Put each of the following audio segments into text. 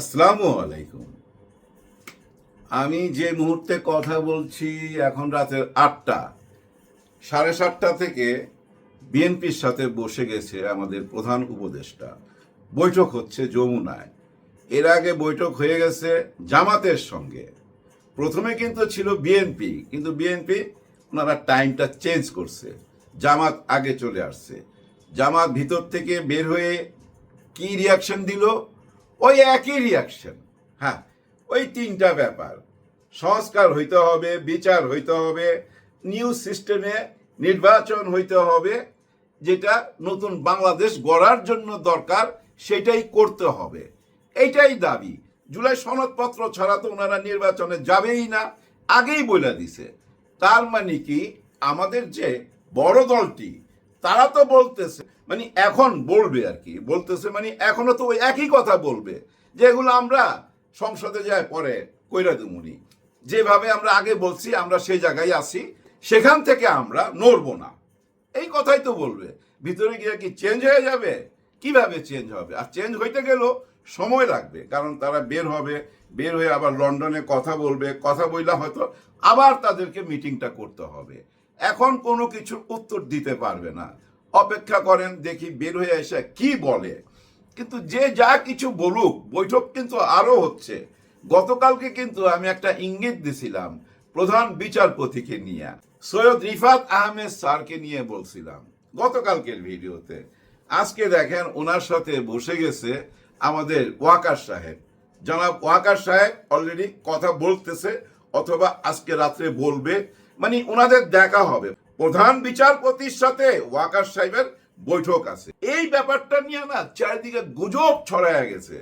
আসসালামু আলাইকুম। আমি যে মুহূর্তে কথা বলছি এখন রাতের আটটা, সাড়ে সাতটা থেকে বিএনপির সাথে বসে গেছে আমাদের প্রধান উপদেষ্টা। বৈঠক হচ্ছে যমুনায়। এর আগে বৈঠক হয়ে গেছে জামাতের সঙ্গে। প্রথমে কিন্তু ছিল বিএনপি, কিন্তু বিএনপি ওনারা টাইমটা চেঞ্জ করছে। জামাত আগে চলে আসছে। জামাত ভিতর থেকে বের হয়ে কি রিয়াকশন দিল? ওই একই রিয়াকশন হ্যাঁ ওই তিনটা ব্যাপার। সংস্কার হইতে হবে, বিচার হইতে হবে নিউ সিস্টেমে নির্বাচন হইতে হবে, যেটা নতুন বাংলাদেশ গড়ার জন্য দরকার, সেটাই করতে হবে। এইটাই দাবি। জুলাই সনদপত্র ছাড়া তো ওনারা নির্বাচনে যাবেই না, আগেই বলে দিছে। তার মানে কি, আমাদের যে বড় দলটি, তারা তো বলতেছে মানে এখন বলবে আর কি, বলতেছে মানে এখনও তো ওই একই কথা বলবে, যেগুলো আমরা সংসদে যায় পরে কইরা দুমুনি যেভাবে আমরা আগে বলছি, আমরা সেই জায়গায় আসি সেখান থেকে আমরা নড়বো না। এই কথাই তো বলবে। ভিতরে গিয়ে কি চেঞ্জ হয়ে যাবে? কীভাবে চেঞ্জ হবে? আর চেঞ্জ হইতে গেলেও সময় লাগবে, কারণ তারা বের হবে, বের হয়ে আবার লন্ডনে কথা বলবে, কথা বললে হয়তো আবার তাদেরকে মিটিংটা করতে হবে। এখন কোনো কিছুর উত্তর দিতে পারবে না। অপেক্ষা করেন, দেখি বের হয়ে এসে কি বলে। কিন্তু যে যা কিছু বলুক, বৈঠক কিন্তু আরও হচ্ছে। গতকালকে কিন্তু আমি একটা ইঙ্গিত দিছিলাম প্রধান বিচারপতিকে নিয়ে। সৈয়দ রিফাত আহমেদ স্যারকে নিয়ে বলছিলাম গতকালকের ভিডিওতে। আজকে দেখেন ওনার সাথে বসে গেছে আমাদের ওয়াকার সাহেব। জনাব ওয়াকার সাহেব অলরেডি কথা বলতেছে অথবা আজকে রাত্রে বলবে মানে ওনাদের দেখা হবে। প্রধান বিচারপতির সাথে ওয়াকার সাহেবের বৈঠক আছে। এই ব্যাপারটা নিয়ে না চারিদিকে গুজব ছড়ায় গেছে।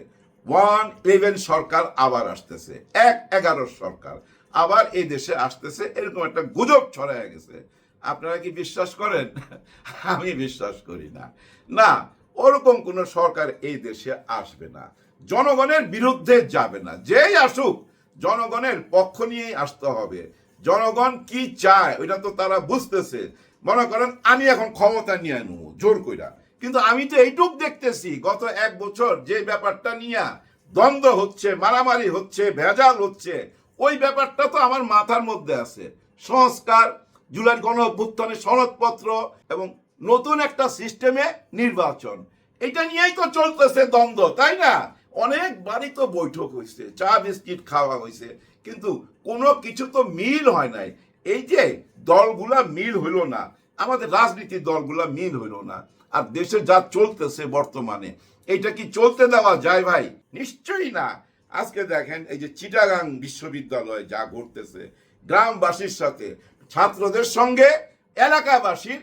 ওয়ান ইলেভেন সরকার আবার আসতেছে, এক এগারো সরকার আবার এই দেশে আসতেছে, এরকম একটা গুজব ছড়ায় গেছে। আপনারা কি বিশ্বাস করেন? আমি বিশ্বাস করি না। না, ওরকম কোন সরকার এই দেশে আসবে না। জনগণের বিরুদ্ধে যাবে না। যেই আসুক, জনগণের পক্ষ নিয়েই আসতে হবে। জনগণ কি চায়, ওইটা তো তারা বুঝতেছে। মনে করেন, আমি এখন ক্ষমতা নিয়ে নেব জোর কইরা। কিন্তু আমি তো এইটুক দেখতেছি, গত এক বছর যে ব্যাপারটা নিয়ে দ্বন্দ্ব হচ্ছে, মারামারি হচ্ছে, ভেজাল হচ্ছে, ওই ব্যাপারটা তো আমার মাথার মধ্যে আছে। সংস্কার, জুলাই গণ অভ্যুত্থানের সনদপত্র এবং নতুন একটা সিস্টেমে নির্বাচন। এটা নিয়েই তো চলতেছে দ্বন্দ্ব, তাই না? অনেকবারই তো বৈঠক হয়েছে, চা বিস্কিট খাওয়া হয়েছে, কিন্তু কোনো কিছু তো মিল হয় নাই। এই যে দলগুলা মিল হইল না, আমাদের রাজনীতির দলগুলা মিল হইল না, আর দেশে যা চলতেছে বর্তমানে এইটা কি চলতে দেওয়া যায় ভাই? নিশ্চয়ই না। আজকে দেখেন এই যে চিটাগাং বিশ্ববিদ্যালয়ে যা ঘটতেছে, গ্রামবাসীর সাথে, ছাত্রদের সঙ্গে, এলাকাবাসীর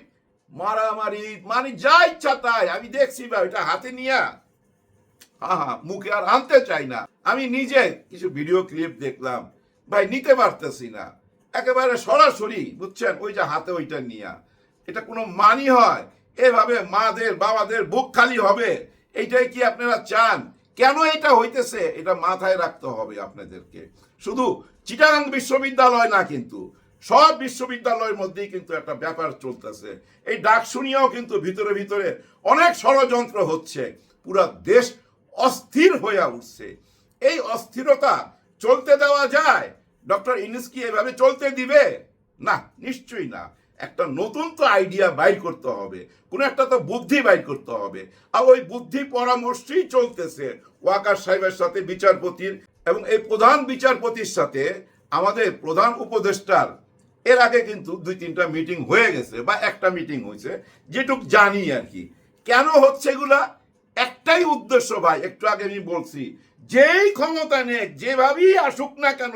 মারামারি মানে যা ইচ্ছা তাই, আমি দেখছি ভাই এটা হাতে নিয়ে হ্যাঁ মুখে আর আনতে চাই না। আমি নিজে কিছু ভিডিও ক্লিপ দেখলাম। ভাই, নিতে পারতেছি না। একেবারে সরাসরি, বুঝছেন, ওই যে হাতে ওইটা নিয়া। এটা কোনো মানি হয়? এভাবে মাদের, বাবাদের বুক খালি হবে? এইটাই কি আপনারা চান? কেন এটা হইতেছে? এটা মাথায় রাখতে হবে আপনাদেরকে। শুধু চিটাগাং বিশ্ববিদ্যালয় না কিন্তু, সব বিশ্ববিদ্যালয়ের মধ্যেই কিন্তু একটা ব্যাপার চলতেছে। এই ডাক শুনিয়েও কিন্তু ভিতরে ভিতরে অনেক ষড়যন্ত্র হচ্ছে। পুরা দেশ অস্থির হয়ে উঠছে। এই অস্থিরতা চলতে দেওয়া যায়? ডক্টর ইনিস কি এভাবে চলতে দিবে? না, নিশ্চয়ই না। একটা নতুন তো আইডিয়া বাইর করতে হবে। কোনো একটা তো বুদ্ধি বাইর করতে হবে। আর ওই বুদ্ধি পরামর্শই চলতেছে ওয়াকার সাহেবের সাথে, বিচারপতির এবং এই প্রধান বিচারপতির সাথে। আমাদের প্রধান উপদেষ্টার এর আগে কিন্তু দুই তিনটা মিটিং হয়ে গেছে বা একটা মিটিং হয়েছে, যেটুক জানি আর কি। কেন হচ্ছে এগুলা? একটাই উদ্দেশ্য ভাই, একটু আগে আমি বলছি, যেই ক্ষমতা নেই যেভাবেই আসুক না কেন,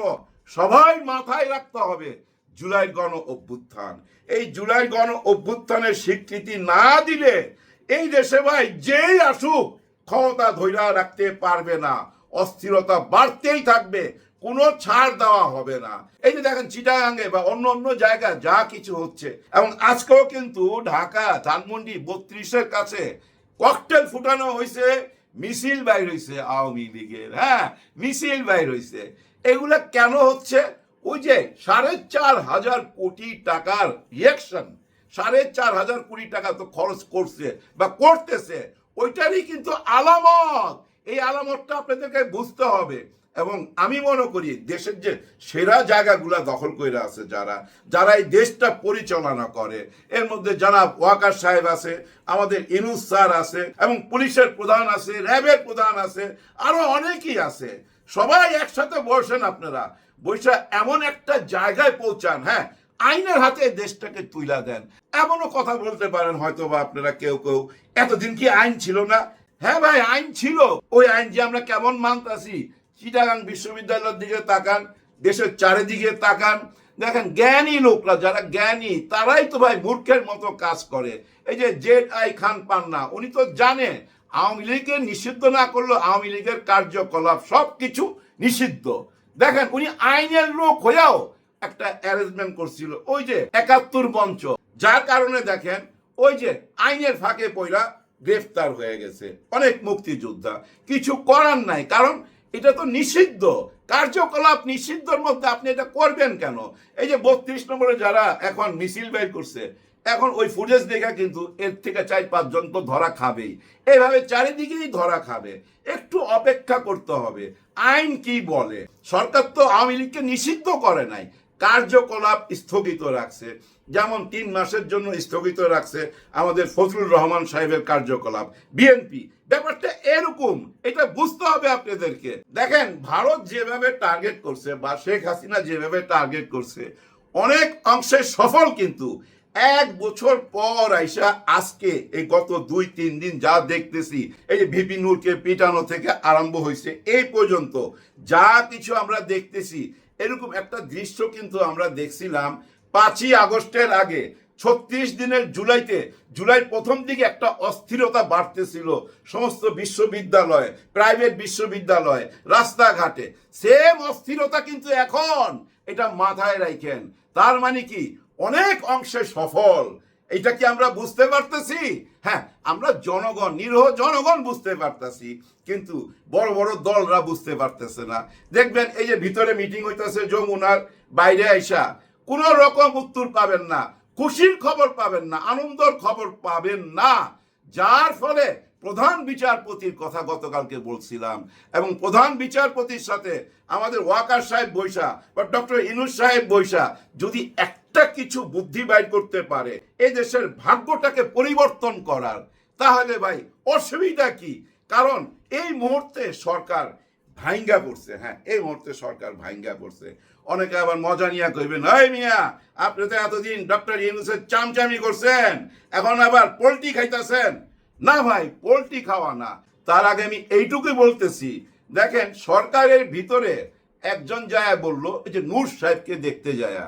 সবাই মাথায় রাখতে হবে জুলাই গণ অভ্যুত্থান। এই জুলাই গণ অভ্যুত্থানের স্বীকৃতি না দিলে এই দেশে ভাই যেই আসুক, ক্ষমতা ধৈর্য রাখতে পারবে না, অস্থিরতা বাড়তেই থাকবে, কোনো ছাড় দেওয়া হবে না। এই যে দেখেন, চিটাগাঙ্গে বা অন্য অন্য জায়গায় যা কিছু হচ্ছে, এবং আজকেও কিন্তু ঢাকা, ধানমন্ডি বত্রিশের কাছে ককটেল ফুটানো হয়েছে মিছিল বাইর হয়েছে আওয়ামী লীগের হ্যাঁ মিছিল বাইর হয়েছে এগুলা কেন হচ্ছে? ওই যে সাড়ে চার হাজার কোটি টাকার রিয়াকশন সাড়ে চার হাজার কোটি টাকা তো খরচ করছে বা করতেছে, ওইটারই কিন্তু আলামত। এই আলামতটা আপনাদেরকে বুঝতে হবে। এবং আমি মনে করি দেশের যে সেরা জায়গাগুলা দখল করে আছে যারা যারা এই দেশটা পরিচালনা করে, এর মধ্যে যারা ওয়াকার সাহেব আছে, আমাদের ইনুস স্যার আছে, এবং পুলিশের প্রধান আছে, র্যাবের প্রধান আছে, আরও অনেকেই আছে। সবাই একসাথে বসেন আপনারা বসে এমন একটা জায়গায় পৌঁছান হ্যাঁ আইনের হাতে দেশটাকে তুইলা দেন। এমনও কথা বলতে পারেন হয়তো বা আপনারা কেউ কেউ, এতদিন কি আইন ছিল না? হ্যাঁ ভাই, আইন ছিল। ওই আইন যে আমরা কেমন মানতাছি চিটাগাং বিশ্ববিদ্যালয়ের দিকে তাকান, দেশের চারিদিকে তাকান, দেখেন জ্ঞানী লোকরা, যারা জ্ঞানী, তারাই তো ভাই মূর্খের মতো কাজ করে। এই যে জেড আই খান পান্না, উনি তো জানে, আওয়ামী লীগের নিষিদ্ধ না করলেও আওয়ামী লীগের কার্যকলাপ সব কিছু নিষিদ্ধ। দেখেন উনি আইনের লোক হয়েও একটা অ্যারেঞ্জমেন্ট করছিল, ওই যে একাত্তর মঞ্চ। যার কারণে দেখেন, ওই যে আইনের ফাঁকে পয়লা গ্রেফতার হয়ে গেছে অনেক মুক্তিযোদ্ধা। কিছু করার নাই, কারণ এটা তো নিষিদ্ধ। কার্যকলাপ নিষিদ্ধর মধ্যে আপনি এটা করবেন কেন? এই যে বত্রিশ নম্বরে যারা এখন মিছিল বের করছে, এখন ওই ফুটেজ দেখা কিন্তু এর থেকে চার পাঁচজন তো ধরা খাবেই। এইভাবে চারিদিকেই ধরা খাবে। একটু অপেক্ষা করতে হবে। আইন কি বলে? সরকার তো আওয়ামী লীগকে নিষিদ্ধ করে নাই। কার্যকলাপ স্থগিত রাখছে। যেমন তিন মাসের জন্য স্থগিত রাখছে আমাদের ফজলুর রহমান সাহেবের কার্যকলাপ। বিএনপি, ব্যাপারটা এরকম, এটা বুঝতে হবে আপনাদেরকে। দেখেন, ভারত যেভাবে টার্গেট করছে বা শেখ হাসিনা যেভাবে টার্গেট করছে, অনেক অংশে সফল কিন্তু। এক বছর পর আইসা আজকে, এই গত দুই, তিন দিন যা দেখতেছি, এই যে ভিপি নূরকে পিটানো থেকে আরম্ভ হয়েছে, এই পর্যন্ত যা কিছু আমরা দেখতেছি এরকম একটা দৃশ্য কিন্তু আমরা দেখছিলাম পাঁচই আগস্টের আগে। ছত্রিশ দিনের জুলাইতে, জুলাই প্রথম দিকে একটা অস্থিরতা বাড়তেছিল সমস্ত বিশ্ববিদ্যালয়, প্রাইভেট বিশ্ববিদ্যালয়, রাস্তাঘাটে। সেম অস্থিরতা কিন্তু এখন, এটা মাথায় রাখেন। তার মানে কি? অনেক অংশে সফল। এটা কি আমরা বুঝতে পারতেছি? হ্যাঁ আমরা জনগণ, নিরহ জনগণ বুঝতে পারতেছি, কিন্তু বড় বড় দলরা বুঝতে পারতেছে না। দেখবেন এই যে ভিতরে মিটিং হইতেছে যমুনার, বাইরে আইসা, কোন রকম উত্তর পাবেন না, খুশির খবর পাবেন না, আনন্দর খবর পাবেন না। যার ফলে প্রধান বিচারপতির কথা গতকালকে বলছিলাম, এবং প্রধান বিচারপতির সাথে আমাদের ওয়াকার সাহেব বৈশা বা ডক্টর ইনুস সাহেব বৈশা যদি একটা কিছু বুদ্ধি বাইর করতে পারে এ দেশের ভাগ্যটাকে পরিবর্তন করার, তাহলে ভাই অসুবিধা কি? কারণ এই মুহূর্তে সরকার ভাইঙ্গা পড়ছে হ্যাঁ এই মুহূর্তে সরকার ভাইঙ্গা পড়ছে। অনেকে আবার মজা নিয়ে কইবেন, এই মিয়া, আপনি তো এতদিন ডক্টর ইউনুসের চামচামি করছেন, এখন আবার পোল্ট্রি খাইতেছেন। না ভাই, পোল্ট্রি খাওয়া না। তার আগে আমি এইটুকুই বলতেছি, দেখেন সরকারের ভিতরে একজন যায় বলল, এই যে নূর সাহেবকে দেখতে যায়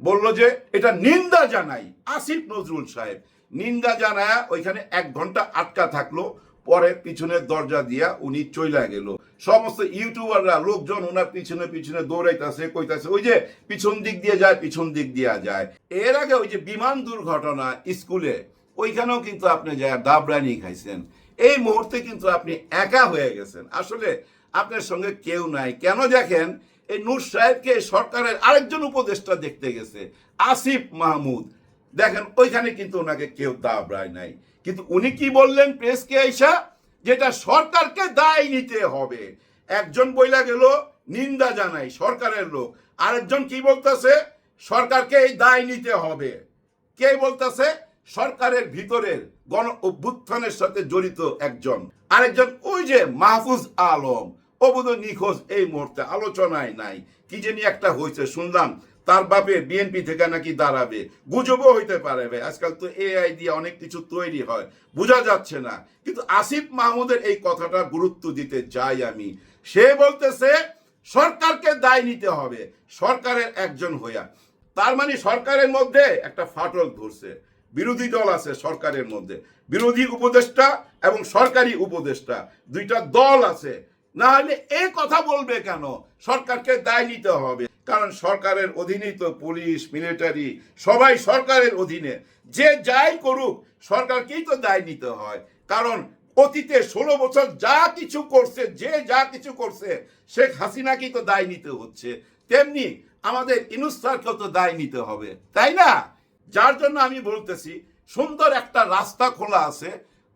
বলল যে, এটা নিন্দা জানাই। আসিফ নজরুল সাহেব, নিন্দা জানায় ওইখানে এক ঘণ্টা আটকা থাকল, পরে পিছনের দরজা দিয়া উনি চইলা গেল। সমস্ত ইউটিউবাররা, লোকজন ওনার পিছনে পিছনে দৌড়াইতেছে, কইতাছে, ওই যে পিছন দিক দিয়ে যায়, পিছন দিক দিয়া যায়। এর আগে ওই যে বিমান দুর্ঘটনা স্কুলে, ওইখানেও কিন্তু আপনি যায় দাবরানি খাইছেন। এই মুহূর্তে কিন্তু আপনি একা হয়ে গেছেন। আসলে আপনার সঙ্গে কেউ নাই। কেন দেখেন, এই নূর সাহেবকে সরকারের আরেকজন উপদেষ্টা দেখতে গেছে, আসিফ মাহমুদ। দেখেন, ওইখানে কিন্তু ওনাকে কেউ দাবরায় নাই। কিন্তু উনি কি বললেন প্রেসকে আইসা? যেটা সরকারকে দায় নিতে হবে। একজন বইলা গেল, নিন্দা জানাই সরকারের লোক। আরেকজন কি বলতেছে? সরকারকে এই দায় নিতে হবে। কে বলতেছে? সরকারের ভিতরের গণ অভ্যুত্থানের সাথে জড়িত একজন। আরেকজন ওই যে মাহফুজ আলম। অবুধ নিখোঁজ এই মুহূর্তে আলোচনায় নাই। কি জানি একটা হয়েছে শুনলাম তার বাপে বিএনপি থেকে নাকি দাঁড়াবে। গুজবও হইতে পারে আজকাল তো এআই দিয়ে অনেক কিছু তৈরি হয়, বোঝা যাচ্ছে না। কিন্তু আসিফ মাহমুদের এই কথাটা গুরুত্ব দিতে চাই আমি। সে বলতেছে, সরকারকে দায় নিতে হবে, সরকারের একজন হইয়া। তার মানে সরকারের মধ্যে একটা ফাটল ধরছে। বিরোধী দল আছে সরকারের মধ্যে। বিরোধী উপদেষ্টা এবং সরকারি উপদেষ্টা দুইটা দল আছে। না হলে এই কথা বলবে কেন? সরকারকে দায় নিতে হবে। কারণ সরকারের অধীনেই তো পুলিশ, মিলিটারি, সবাই সরকারের অধীনে। যে যাই করুক, সরকারকেই তো দায় নিতে হয়। কারণ অতীতে ষোলো বছর যা কিছু করছে, যে যা কিছু করছে, শেখ হাসিনাকেই তো দায় নিতে হচ্ছে। তেমনি আমাদের ইনুস্তারকেও তো দায় নিতে হবে। তাই না? যার জন্য আমি বলতেছি, সুন্দর একটা রাস্তা খোলা আছে,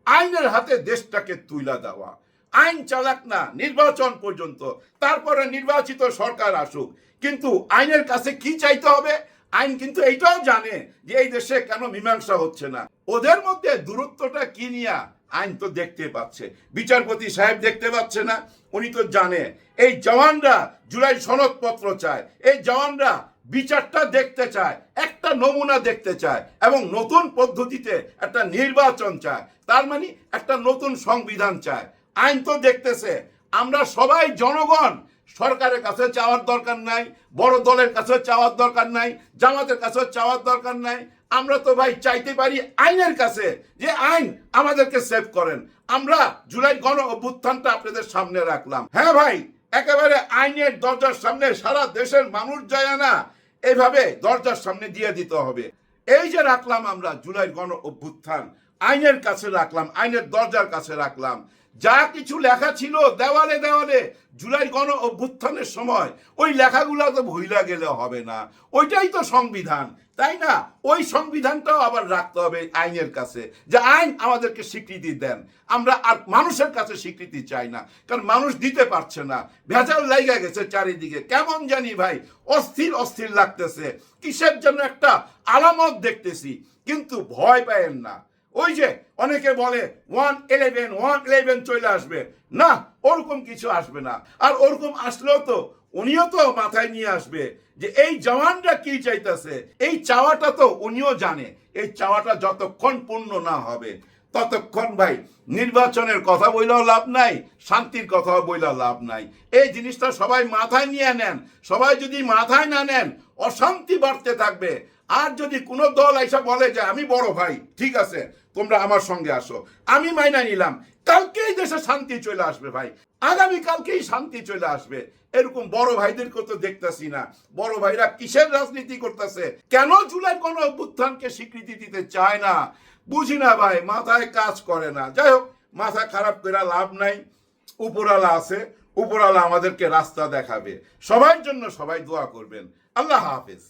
আইনের হাতে দেশটাকে তুইলা দেওয়া। আইন চালাক না, নির্বাচন পর্যন্ত। তারপরে নির্বাচিত সরকার আসুক। কিন্তু আইনের কাছে কি চাইতে হবে? আইন কিন্তু এইটাও জানে যে এই দেশে কেন মীমাংসা হচ্ছে না। ওদের মধ্যে দূরত্বটা কি নিয়ে? আইন তো দেখতে পাচ্ছে। বিচারপতি সাহেব দেখতে পাচ্ছে না, উনি তো জানে। এই জওয়ানরা জুলাই সনদপত্র চায়। এই জওয়ানরা বিচারটা দেখতে চায়, একটা নমুনা দেখতে চায় এবং নতুন পদ্ধতিতে একটা নির্বাচন চায়। তার মানে একটা নতুন সংবিধান চায়। আইন তো দেখতেছে, আমরা সবাই জনগণ, সরকারের কাছে চাওয়ার দরকার নাই, বড় দলের কাছে চাওয়ার দরকার নাই, জামাতের কাছে চাওয়ার দরকার নাই। আমরা তো ভাই চাইতে পারি আইনের কাছে যে আইন আমাদেরকে সেভ করেন। আমরা জুলাই গণ অভ্যুত্থানটা আপনাদের সামনে রাখলাম। হ্যাঁ ভাই, একেবারে আইনের দরজার সামনে সারা দেশের মানুষ যায় না। এইভাবে দরজার সামনে দিয়ে দিতে হবে। এই যে রাখলাম আমরা জুলাই গণ অভ্যুত্থান, আইনের কাছে রাখলাম, আইনের দরজার কাছে রাখলাম যা কিছু লেখা ছিল দেওয়ালে দেওয়ালে জুলাই গণ অভ্যুত্থানের সময়, ওই লেখাগুলো তো ভুইলা গেলে হবে না। ওইটাই তো সংবিধান, তাই না? ওই সংবিধানটাও আবার রাখতে হবে আইনের কাছে, যে আইন আমাদেরকে স্বীকৃতি দেন। আমরা আর মানুষের কাছে স্বীকৃতি চাই না, কারণ মানুষ দিতে পারছে না। ভেজাল লাইগা গেছে চারিদিকে। কেমন জানি ভাই, অস্থির অস্থির লাগতেছে। কিসের জন্য একটা আলামত দেখতেছি, কিন্তু ভয় পায়েন না। ওই যে অনেকে বলে ওয়ান ইলেভেন ওয়ান ইলেভেন চলে আসবে। না, ওরকম কিছু আসবে না। আর ওরকম আসলেও তো উনিও তো মাথায় নিয়ে আসবে যে এই জওয়ানরা কি চাইতেছে? এই চাওয়াটা তো উনিও জানে। এই চাওয়াটা যতক্ষণ পূর্ণ না হবে, ততক্ষণ ভাই নির্বাচনের কথা বইলেও লাভ নাই, শান্তির কথা বইলেও লাভ নাই। এই জিনিসটা সবাই মাথায় নিয়ে নেন। সবাই যদি মাথায় না নেন, অশান্তি বাড়তে থাকবে। আর যদি কোনো দল এসে বলে যে, আমি বড় ভাই, ঠিক আছে তোমরা আমার সঙ্গে আসো। আমি মাইনা নিলাম। কালকেই দেশে শান্তি চলে আসবে ভাই। আগামী কালকেই শান্তি চলে আসবে। এরকম বড় ভাইদেরকে তো দেখতেছি না। বড় ভাইরা কিসের রাজনীতি করতেছে? কেন জুলাই কোন অভ্যুত্থানকে স্বীকৃতি দিতে চায় না? বুঝি না ভাই, মাথায় কাজ করে না। যাই হোক, মাথা খারাপ করে লাভ নাই। উপরালা আছে। উপরালা আমাদেরকে রাস্তা দেখাবে। সবার জন্য সবাই দোয়া করবেন। আল্লাহ হাফেজ।